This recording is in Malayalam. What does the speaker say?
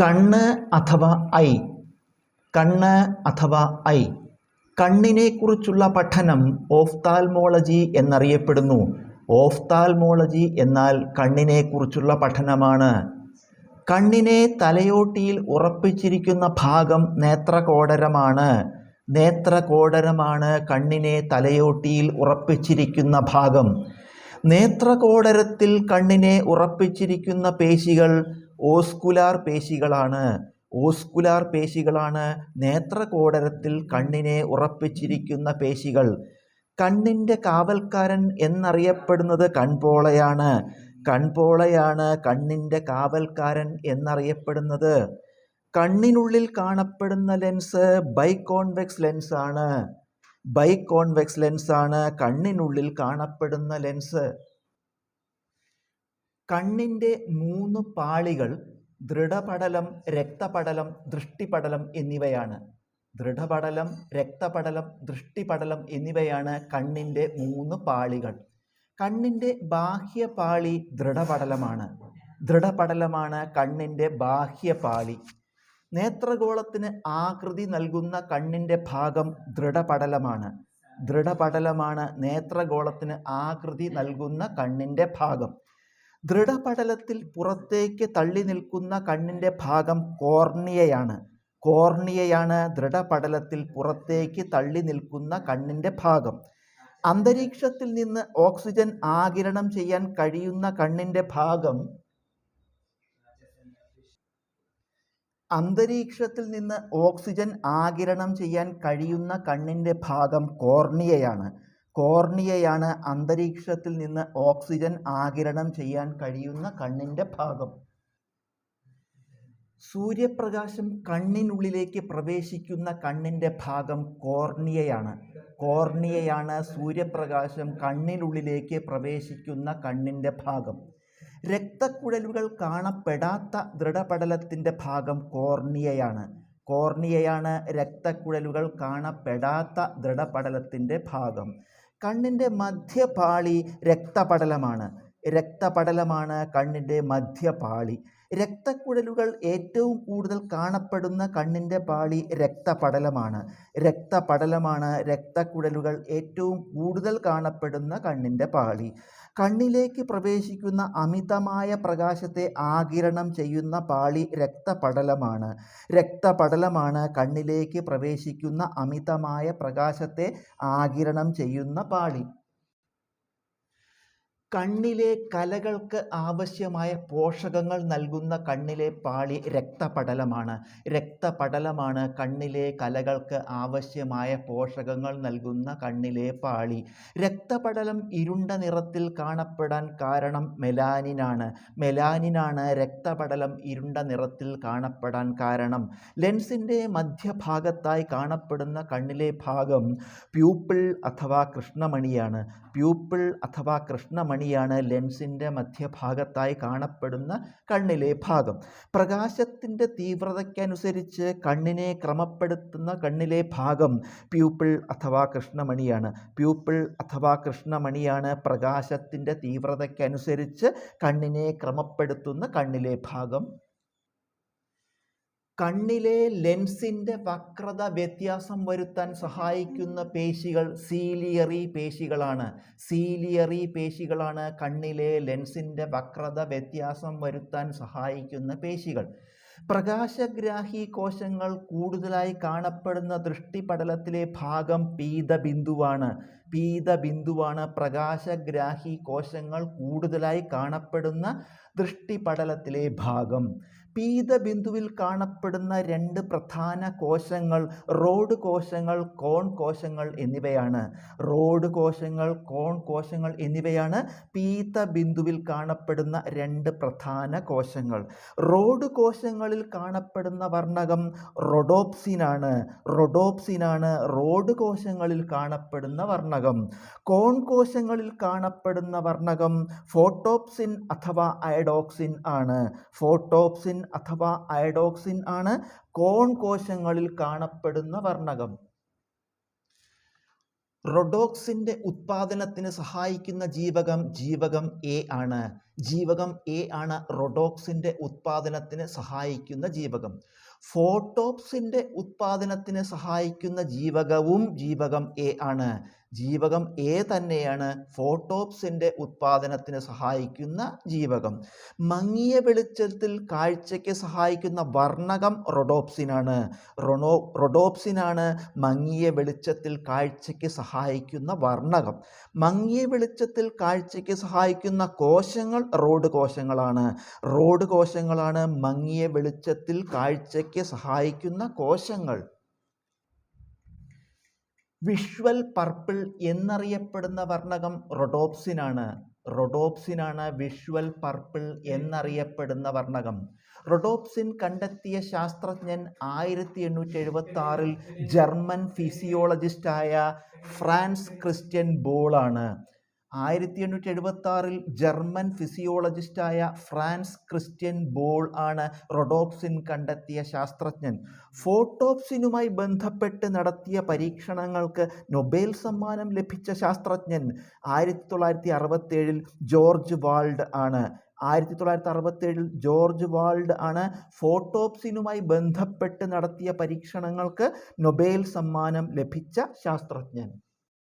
കണ്ണ് അഥവാ ഐ. കണ്ണ് അഥവാ ഐ. കണ്ണിനെക്കുറിച്ചുള്ള പഠനം ഓഫ്താൽമോളജി എന്നറിയപ്പെടുന്നു. ഓഫ്താൽമോളജി എന്നാൽ കണ്ണിനെക്കുറിച്ചുള്ള പഠനമാണ്. കണ്ണിനെ തലയോട്ടിയിൽ ഉറപ്പിച്ചിരിക്കുന്ന ഭാഗം നേത്രകോടരമാണ്. നേത്രകോടരമാണ് കണ്ണിനെ തലയോട്ടിയിൽ ഉറപ്പിച്ചിരിക്കുന്ന ഭാഗം. നേത്രകോടരത്തിൽ കണ്ണിനെ ഉറപ്പിച്ചിരിക്കുന്ന പേശികൾ ഓസ്കുലാർ പേശികളാണ്. ഓസ്കുലാർ പേശികളാണ് നേത്രകോടരത്തിൽ കണ്ണിനെ ഉറപ്പിച്ചിരിക്കുന്ന പേശികൾ. കണ്ണിന്റെ കാവൽക്കാരൻ എന്നറിയപ്പെടുന്നത് കൺപോളയാണ്. കൺപോളയാണ് കണ്ണിന്റെ കാവൽക്കാരൻ എന്നറിയപ്പെടുന്നത്. കണ്ണിനുള്ളിൽ കാണപ്പെടുന്ന ലെൻസ് ബൈക്കോൺവെക്സ് ലെൻസ് ആണ് ബൈകോൺവെക്സ് ലെൻസ് ആണ് കണ്ണിനുള്ളിൽ കാണപ്പെടുന്ന ലെൻസ്. കണ്ണിന്റെ മൂന്ന് പാളികൾ ദൃഢപടലം രക്തപടലം ദൃഷ്ടിപടലം എന്നിവയാണ്. ദൃഢപടലം രക്തപടലം ദൃഷ്ടിപടലം എന്നിവയാണ് കണ്ണിന്റെ മൂന്ന് പാളികൾ. കണ്ണിന്റെ ബാഹ്യപാളി ദൃഢപടലമാണ്. ദൃഢപടലമാണ് കണ്ണിന്റെ ബാഹ്യപാളി നേത്രഗോളത്തിന് ആകൃതി നൽകുന്ന കണ്ണിന്റെ ഭാഗം ദൃഢപടലമാണ്. ദൃഢപടലമാണ് നേത്രഗോളത്തിന് ആകൃതി നൽകുന്ന കണ്ണിന്റെ ഭാഗം. ദൃഢപടലത്തിൽ പുറത്തേക്ക് തള്ളി നിൽക്കുന്ന കണ്ണിന്റെ ഭാഗം കോർണിയയാണ്. കോർണിയയാണ് ദൃഢപടലത്തിൽ പുറത്തേക്ക് തള്ളി നിൽക്കുന്ന കണ്ണിന്റെ ഭാഗം. അന്തരീക്ഷത്തിൽ നിന്ന് ഓക്സിജൻ ആകിരണം ചെയ്യാൻ കഴിയുന്ന കണ്ണിന്റെ ഭാഗം അന്തരീക്ഷത്തിൽ നിന്ന് ഓക്സിജൻ ആകിരണം ചെയ്യാൻ കഴിയുന്ന കണ്ണിന്റെ ഭാഗം കോർണിയയാണ്. കോർണിയയാണ് അന്തരീക്ഷത്തിൽ നിന്ന് ഓക്സിജൻ ആകിരണം ചെയ്യാൻ കഴിയുന്ന കണ്ണിന്റെ ഭാഗം. സൂര്യപ്രകാശം കണ്ണിനുള്ളിലേക്ക് പ്രവേശിക്കുന്ന കണ്ണിന്റെ ഭാഗം കോർണിയയാണ്. കോർണിയയാണ് സൂര്യപ്രകാശം കണ്ണിനുള്ളിലേക്ക് പ്രവേശിക്കുന്ന കണ്ണിന്റെ ഭാഗം. രക്തക്കുഴലുകൾ കാണപ്പെടാത്ത ദൃഢപടലത്തിന്റെ ഭാഗം കോർണിയയാണ്. കോർണിയയാണ് രക്തക്കുഴലുകൾ കാണപ്പെടാത്ത ദൃഢപടലത്തിന്റെ ഭാഗം. കണ്ണിന്റെ മധ്യപാളി രക്തപടലമാണ്. രക്തപടലമാണ് കണ്ണിന്റെ മധ്യപാളി. രക്തക്കുഴലുകൾ ഏറ്റവും കൂടുതൽ കാണപ്പെടുന്ന കണ്ണിന്റെ പാളി രക്തപടലമാണ്. രക്തപടലമാണ് രക്തക്കുഴലുകൾ ഏറ്റവും കൂടുതൽ കാണപ്പെടുന്ന കണ്ണിന്റെ പാളി. കണ്ണിലേക്ക് പ്രവേശിക്കുന്ന അമിതമായ പ്രകാശത്തെ ആകിരണം ചെയ്യുന്ന പാളി രക്തപടലമാണ്. രക്തപടലമാണ് കണ്ണിലേക്ക് പ്രവേശിക്കുന്ന അമിതമായ പ്രകാശത്തെ ആകിരണം ചെയ്യുന്ന പാളി. കണ്ണിലെ കലകൾക്ക് ആവശ്യമായ പോഷകങ്ങൾ നൽകുന്ന കണ്ണിലെ പാളി രക്തപടലമാണ്. രക്തപടലമാണ് കണ്ണിലെ കലകൾക്ക് ആവശ്യമായ പോഷകങ്ങൾ നൽകുന്ന കണ്ണിലെ പാളി. രക്തപടലം ഇരുണ്ട നിറത്തിൽ കാണപ്പെടാൻ കാരണം മെലാനിനാണ്. മെലാനിനാണ് രക്തപടലം ഇരുണ്ട നിറത്തിൽ കാണപ്പെടാൻ കാരണം. ലെൻസിന്റെ മധ്യഭാഗത്തായി കാണപ്പെടുന്ന കണ്ണിലെ ഭാഗം പ്യൂപ്പിൾ അഥവാ കൃഷ്ണമണിയാണ്. പ്യൂപ്പിൾ അഥവാ കൃഷ്ണമണിയാണ് ലെൻസിന്റെ മധ്യഭാഗത്തായി കാണപ്പെടുന്ന കണ്ണിലെ ഭാഗം. പ്രകാശത്തിന്റെ തീവ്രതയ്ക്കനുസരിച്ച് കണ്ണിനെ ക്രമപ്പെടുത്തുന്ന കണ്ണിലെ ഭാഗം പ്യൂപ്പിൾ അഥവാ കൃഷ്ണമണിയാണ്. പ്യൂപ്പിൾ അഥവാ കൃഷ്ണമണിയാണ് പ്രകാശത്തിന്റെ തീവ്രതയ്ക്കനുസരിച്ച് കണ്ണിനെ ക്രമപ്പെടുത്തുന്ന കണ്ണിലെ ഭാഗം. കണ്ണിലെ ലെൻസിന്റെ വക്രത വ്യത്യാസം വരുത്താൻ സഹായിക്കുന്ന പേശികൾ സീലിയറി പേശികളാണ്. സീലിയറി പേശികളാണ് കണ്ണിലെ ലെൻസിന്റെ വക്രത വ്യത്യാസം വരുത്താൻ സഹായിക്കുന്ന പേശികൾ. പ്രകാശഗ്രാഹി കോശങ്ങൾ കൂടുതലായി കാണപ്പെടുന്ന ദൃഷ്ടിപടലത്തിലെ ഭാഗം പീതബിന്ദുവാണ്. പീതബിന്ദുവാണ് പ്രകാശഗ്രാഹി കോശങ്ങൾ കൂടുതലായി കാണപ്പെടുന്ന ദൃഷ്ടിപടലത്തിലെ ഭാഗം. പീതബിന്ദുവിൽ കാണപ്പെടുന്ന രണ്ട് പ്രധാന കോശങ്ങൾ റോഡ് കോശങ്ങൾ കോൺ കോശങ്ങൾ എന്നിവയാണ്. റോഡ് കോശങ്ങൾ കോൺ കോശങ്ങൾ എന്നിവയാണ് പീതബിന്ദുവിൽ കാണപ്പെടുന്ന രണ്ട് പ്രധാന കോശങ്ങൾ. റോഡ് കോശങ്ങളിൽ കാണപ്പെടുന്ന വർണകം റൊഡോപ്സിനാണ്. റൊഡോപ്സിനാണ് റോഡ് കോശങ്ങളിൽ കാണപ്പെടുന്ന വർണകം. കോൺ കോശങ്ങളിൽ കാണപ്പെടുന്ന വർണകം ഫോട്ടോപ്സിൻ അഥവാ അയഡോക്സിൻ ആണ്. ഫോട്ടോപ്സിൻ അഥവാ അയഡോക്സിൻ ആണ് കോൺ കോശങ്ങളിൽ കാണപ്പെടുന്ന വർണകം. റൊഡോക്സിന്റെ ഉത്പാദനത്തിന് സഹായിക്കുന്ന ജീവകം ജീവകം എ ആണ്. ജീവകം എ ആണ് റൊഡോക്സിന്റെ ഉത്പാദനത്തിന് സഹായിക്കുന്ന ജീവകം. ഫോട്ടോപ്സിന്റെ ഉത്പാദനത്തിന് സഹായിക്കുന്ന ജീവകവും ജീവകം എ ആണ്. ജീവകം എ തന്നെയാണ് ഫോട്ടോപ്സിന്റെ ഉത്പാദനത്തിന് സഹായിക്കുന്ന ജീവകം. മങ്ങിയ വെളിച്ചത്തിൽ കാഴ്ചയ്ക്ക് സഹായിക്കുന്ന വർണകം റൊഡോപ്സിനാണ് റൊണോ റൊഡോപ്സിനാണ് മങ്ങിയ വെളിച്ചത്തിൽ കാഴ്ചയ്ക്ക് സഹായിക്കുന്ന വർണകം. മങ്ങിയ വെളിച്ചത്തിൽ കാഴ്ചയ്ക്ക് സഹായിക്കുന്ന കോശങ്ങൾ റോഡ് കോശങ്ങളാണ്. റോഡ് കോശങ്ങളാണ് മങ്ങിയ വെളിച്ചത്തിൽ കാഴ്ചയ്ക്ക് സഹായിക്കുന്ന കോശങ്ങൾ. വിഷ്വൽ പർപ്പിൾ എന്നറിയപ്പെടുന്ന വർണകം റൊഡോപ്സിനാണ്. റൊഡോപ്സിനാണ് വിഷ്വൽ പർപ്പിൾ എന്നറിയപ്പെടുന്ന വർണകം. റൊഡോപ്സിൻ കണ്ടെത്തിയ ശാസ്ത്രജ്ഞൻ ആയിരത്തി എണ്ണൂറ്റി എഴുപത്തി ആറിൽ ജർമ്മൻ ഫിസിയോളജിസ്റ്റായ ഫ്രാൻസ് ക്രിസ്ത്യൻ ബോളാണ് ആയിരത്തി എണ്ണൂറ്റി എഴുപത്തി ആറിൽ ജർമ്മൻ ഫിസിയോളജിസ്റ്റായ ഫ്രാൻസ് ക്രിസ്ത്യൻ ബോൾ ആണ് റൊഡോപ്സിൻ കണ്ടെത്തിയ ശാസ്ത്രജ്ഞൻ. ഫോട്ടോപ്സിനുമായി ബന്ധപ്പെട്ട് നടത്തിയ പരീക്ഷണങ്ങൾക്ക് നൊബേൽ സമ്മാനം ലഭിച്ച ശാസ്ത്രജ്ഞൻ ആയിരത്തി തൊള്ളായിരത്തി അറുപത്തേഴിൽ ജോർജ് വാൾഡ് ആണ്. ആയിരത്തി തൊള്ളായിരത്തി അറുപത്തേഴിൽ ജോർജ് വാൾഡ് ആണ് ഫോട്ടോപ്സിനുമായി ബന്ധപ്പെട്ട് നടത്തിയ പരീക്ഷണങ്ങൾക്ക് നൊബേൽ സമ്മാനം ലഭിച്ച ശാസ്ത്രജ്ഞൻ.